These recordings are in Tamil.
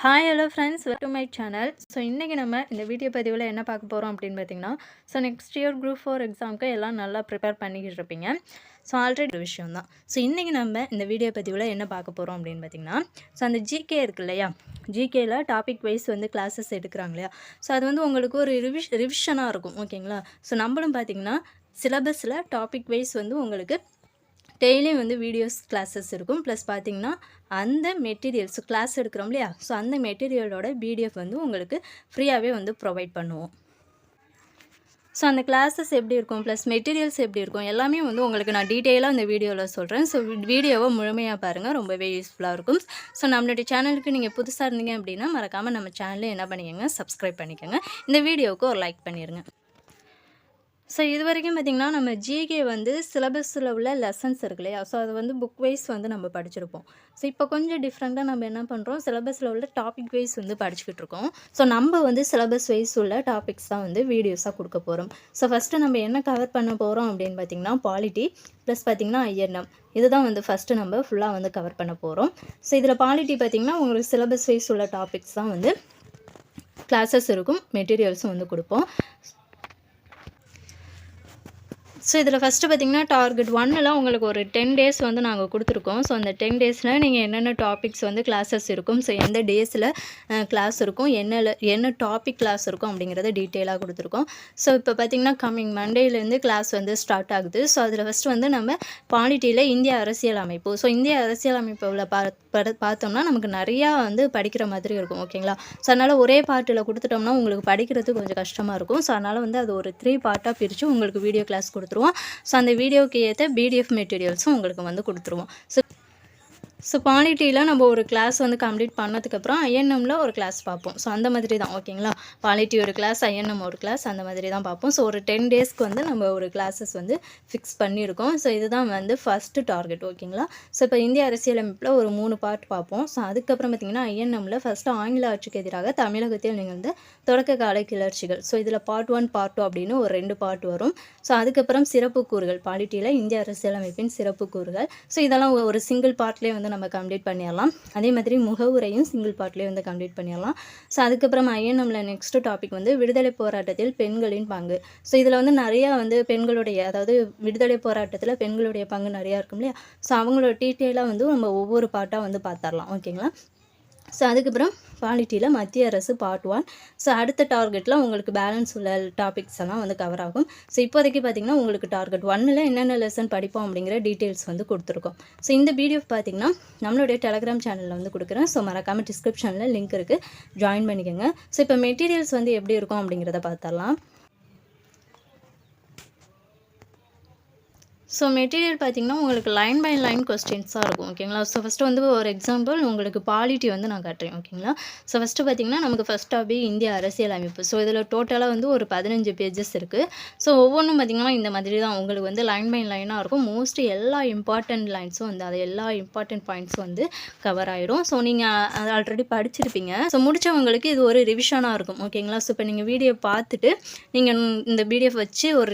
Hi hello friends welcome to my channel so இன்றைக்கி நம்ம இந்த வீடியோ பதிவில் என்ன பார்க்க போகிறோம் அப்படின்னு பார்த்தீங்கன்னா so next year group four எக்ஸாமுக்கு எல்லாம் நல்லா ப்ரிப்பேர் பண்ணிக்கிட்டு இருப்பீங்க. ஸோ ஆல்ரெடி ஒரு விஷயம் தான். ஸோ இன்றைக்கி நம்ம இந்த வீடியோ பதிவில் என்ன பார்க்க போகிறோம் அப்படின்னு பார்த்தீங்கன்னா ஸோ அந்த ஜிகே இருக்கு இல்லையா? ஜிகேயில் டாபிக் வைஸ் வந்து கிளாஸஸ் எடுக்கிறாங்க இல்லையா? ஸோ அது வந்து உங்களுக்கு ஒரு ரிவிஷ் ரிவிஷனாக இருக்கும் ஓகேங்களா ஸோ நம்மளும் பார்த்தீங்கன்னா சிலபஸில் டாபிக் வைஸ் வந்து உங்களுக்கு டெய்லியும் வந்து வீடியோஸ் கிளாஸஸ் இருக்கும். ப்ளஸ் பார்த்திங்கன்னா அந்த மெட்டீரியல்ஸ் கிளாஸ் எடுக்கிறோம் இல்லையா? ஸோ அந்த மெட்டீரியலோட பிடிஎஃப் வந்து உங்களுக்கு ஃப்ரீயாகவே வந்து ப்ரொவைட் பண்ணுவோம். ஸோ அந்த கிளாஸஸ் எப்படி இருக்கும்? ப்ளஸ் மெட்டீரியல்ஸ் எப்படி இருக்கும்? எல்லாமே வந்து உங்களுக்கு நான் டீட்டெயிலாக இந்த வீடியோவில் சொல்கிறேன் ஸோ வீடியோவை முழுமையாக பாருங்கள் ரொம்பவே யூஸ்ஃபுல்லாக இருக்கும். ஸோ நம்மளுடைய சேனலுக்கு நீங்கள் புதுசாக இருந்தீங்க அப்படின்னா மறக்காமல் நம்ம சேனலில் என்ன பண்ணிக்கோங்க சப்ஸ்கிரைப் பண்ணிக்கோங்க. இந்த வீடியோவுக்கு ஒரு லைக் பண்ணிடுங்க ஸோ இது வரைக்கும் பார்த்திங்கன்னா நம்ம ஜிகே வந்து சிலபஸில் உள்ள லெசன்ஸ் இருக்கு இல்லையா? ஸோ அது வந்து புக் வைஸ் வந்து நம்ம படிச்சிருப்போம். ஸோ இப்போ கொஞ்சம் டிஃப்ரெண்ட்டாக நம்ம என்ன பண்ணுறோம் சிலபஸில் உள்ள டாபிக் வைஸ் வந்து படிச்சுக்கிட்டு இருக்கோம். ஸோ நம்ம வந்து சிலபஸ் வைஸ் உள்ள டாபிக்ஸ் தான் வந்து வீடியோஸாக கொடுக்க போகிறோம் ஸோ ஃபஸ்ட்டு நம்ம என்ன கவர் பண்ண போகிறோம் அப்படின்னு பார்த்திங்கன்னா பாலிட்டி ப்ளஸ் பார்த்திங்கன்னா ஐஎன்எம் இதுதான் வந்து ஃபஸ்ட்டு நம்ம ஃபுல்லாக வந்து கவர் பண்ண போகிறோம் ஸோ இதில் பாலிட்டி பார்த்திங்கன்னா உங்களுக்கு சிலபஸ் வைஸ் உள்ள டாபிக்ஸ் தான் வந்து கிளாஸஸ் இருக்கும் மெட்டீரியல்ஸும் வந்து கொடுப்போம். ஸோ இதில் ஃபஸ்ட்டு பார்த்தீங்கன்னா டார்கெட் ஒன்னில் உங்களுக்கு ஒரு டென் டேஸ் வந்து நாங்கள் கொடுத்துருக்கோம். ஸோ அந்த டென் டேஸில் நீங்கள் என்னென்ன டாபிக்ஸ் வந்து கிளாஸஸ் இருக்கும்? ஸோ எந்த டேஸில் கிளாஸ் இருக்கும்? என்ன என்ன டாபிக் கிளாஸ் இருக்கும்? அப்படிங்கிறத டீட்டெயிலாக கொடுத்துருக்கோம். ஸோ இப்போ பார்த்திங்கன்னா கம்மிங் மண்டேலேருந்து கிளாஸ் வந்து ஸ்டார்ட் ஆகுது. ஸோ அதில் ஃபஸ்ட்டு வந்து நம்ம பாலிட்டியில் இந்திய அரசியல் அமைப்பு. ஸோ இந்திய அரசியல் அமைப்பில் பார்த்தோம்னா நமக்கு நிறையா வந்து படிக்கிற மாதிரி இருக்கும். ஓகேங்களா ஸோ அதனால் ஒரே பாட்டில் கொடுத்துட்டோம்னா உங்களுக்கு படிக்கிறது கொஞ்சம் கஷ்டமாக இருக்கும். ஸோ அதனால் வந்து அது ஒரு த்ரீ பார்ட்டாக பிரித்து உங்களுக்கு வீடியோ கிளாஸ் கொடுத்துருவோம். கொடுத்துருவோம். ஸோ அந்த வீடியோக்கு ஏற்ற பிடிஎஃப் மெட்டீரியல்ஸும் உங்களுக்கு வந்து கொடுத்துருவோம். ஸோ ஸோ பாலிட்டியில் நம்ம ஒரு கிளாஸ் வந்து கம்ப்ளீட் பண்ணதுக்கப்புறம் ஐஎன்எம்மில் ஒரு கிளாஸ் பார்ப்போம். ஸோ அந்த மாதிரி தான் ஓகேங்களா பாலிட்டி ஒரு கிளாஸ் ஐஎன்எம் ஒரு கிளாஸ் அந்த மாதிரி தான் பார்ப்போம். ஸோ ஒரு டென் டேஸ்க்கு வந்து நம்ம ஒரு கிளாஸஸ் வந்து ஃபிக்ஸ் பண்ணியிருக்கோம். ஸோ இதுதான் வந்து ஃபஸ்ட்டு டார்கெட் ஓகேங்களா ஸோ இப்போ இந்திய அரசியலமைப்பில் ஒரு மூணு பார்ட் பார்ப்போம். ஸோ அதுக்கப்புறம் பார்த்திங்கன்னா ஐஎன்எம்மில் ஃபஸ்ட்டு ஆங்கில ஆட்சிக்கு எதிராக தமிழகத்தில் நிகழ்ந்த தொடக்க கால கிளர்ச்சிகள். ஸோ இதில் பார்ட் ஒன் பார்ட் டூ அப்படின்னு ஒரு ரெண்டு பார்ட் வரும். ஸோ அதுக்கப்புறம் சிறப்பு கூறுகள் பாலிட்டியில் இந்திய அரசியலமைப்பின் சிறப்பு கூறுகள். ஸோ இதெல்லாம் ஒரு சிங்கிள் பார்ட்லேயே வந்து நம்ம கம்ப்ளீட் பண்ணிடலாம். அதே மாதிரி முகவுரையும் சிங்கிள் பார்ட்லேயே வந்து கம்ப்ளீட் பண்ணிடலாம். ஸோ அதுக்கப்புறம் ஐஎன்எம்ல நெக்ஸ்ட் டாபிக் வந்து விடுதலை போராட்டத்தில் பெண்களின் பங்கு. ஸோ இதில் வந்து நிறையா வந்து பெண்களுடைய அதாவது விடுதலை போராட்டத்தில் பெண்களுடைய பங்கு நிறையா இருக்கும் இல்லையா ஸோ அவங்களோட டீட்டெயிலாக வந்து நம்ம ஒவ்வொரு பார்ட்டாக வந்து பார்த்துடலாம். ஓகேங்களா ஸோ அதுக்கப்புறம் பாலிட்டியில் மத்திய அரசு பார்ட் ஒன் ஸோ அடுத்த டார்கெட்டில் உங்களுக்கு பேலன்ஸ் உள்ள டாபிக்ஸ் எல்லாம் வந்து கவர் ஆகும். ஸோ இப்போதைக்கு பார்த்திங்கன்னா உங்களுக்கு டார்கெட் ஒன்னில் என்னென்ன லெசன் படிப்போம் அப்படிங்கிற டீட்டெயில்ஸ் வந்து கொடுத்துருக்கோம். ஸோ இந்த வீடியோ பார்த்திங்கன்னா நம்மளுடைய டெலகிராம் சேனலில் வந்து கொடுக்குறேன். ஸோ மறக்காமல் டிஸ்கிரிப்ஷனில் லிங்க் இருக்குது ஜாயின் பண்ணிக்கோங்க. ஸோ இப்போ மெட்டீரியல்ஸ் வந்து எப்படி இருக்கும் அப்படிங்கிறத பார்த்துடலாம். ஸோ மெட்டீரியல் பார்த்திங்கன்னா உங்களுக்கு லைன் பை லைன் கொஸ்டின்ஸாக இருக்கும் ஓகேங்களா ஸோ ஃபஸ்ட்டு வந்து ஒரு எக்ஸாம்பிள் உங்களுக்கு பாலிட்டி வந்து நான் காட்டுறேன் ஓகேங்களா ஸோ ஃபஸ்ட்டு பார்த்திங்கன்னா நமக்கு ஃபஸ்ட் டாபிக் இந்திய அரசியல் அமைப்பு. ஸோ இதில் டோட்டலாக வந்து ஒரு பதினஞ்சு பேஜஸ் இருக்குது ஸோ ஒவ்வொன்றும் பார்த்திங்கன்னா இந்த மாதிரி தான் உங்களுக்கு வந்து லைன் பை லைனாக இருக்கும். மோஸ்ட்லி எல்லா இம்பார்ட்டண்ட் லைன்ஸும் வந்து அது எல்லா இம்பார்ட்டண்ட் பாயிண்ட்ஸும் வந்து கவர் ஆகிடும் ஸோ நீங்கள் ஆல்ரெடி படிச்சிருப்பீங்க. ஸோ முடித்தவங்களுக்கு இது ஒரு ரிவிஷனாக இருக்கும் ஓகேங்களா ஸோ இப்போ நீங்கள் வீடியோ பார்த்துட்டு நீங்கள் இந்த பிடிஎஃப் வச்சு ஒரு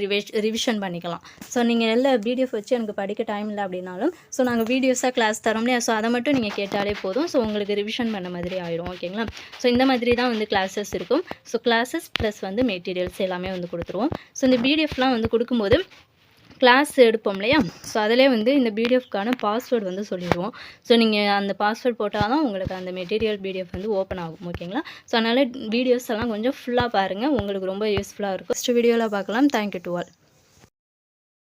ரிவிஷன் பண்ணிக்கலாம். ஸோ நீங்கள் எல்லா பிடிஎஃப் வச்சு எனக்கு படிக்க டைம் இல்லை அப்படின்னாலும் ஸோ நாங்கள் வீடியோஸாக கிளாஸ் தரோம் இல்லையா? ஸோ அதை மட்டும் நீங்கள் கேட்டாலே போதும். ஸோ உங்களுக்கு ரிவிஷன் பண்ண மாதிரி ஆயிரும் ஓகேங்களா ஸோ இந்த மாதிரி தான் வந்து கிளாஸஸ் இருக்கும். ஸோ கிளாஸஸ் ப்ளஸ் வந்து மெட்டீரியல்ஸ் எல்லாமே வந்து கொடுத்துருவோம். ஸோ இந்த பிடிஎஃப்லாம் வந்து கொடுக்கும்போது கிளாஸ் எடுப்போம் இல்லையா? ஸோ அதிலே வந்து இந்த பிடிஎஃப்க்கான பாஸ்வேர்டு வந்து சொல்லிடுவோம். ஸோ நீங்கள் அந்த பாஸ்வேர்டு போட்டால் தான் உங்களுக்கு அந்த மெட்டீரியல் பிடிஎஃப் வந்து ஓப்பன் ஆகும் ஓகேங்களா ஸோ அதனால் வீடியோஸ் எல்லாம் கொஞ்சம் ஃபுல்லாக பாருங்கள் உங்களுக்கு ரொம்ப யூஸ்ஃபுல்லாக இருக்கும். ஃபஸ்ட்டு வீடியோவில் பார்க்கலாம். Thank you to all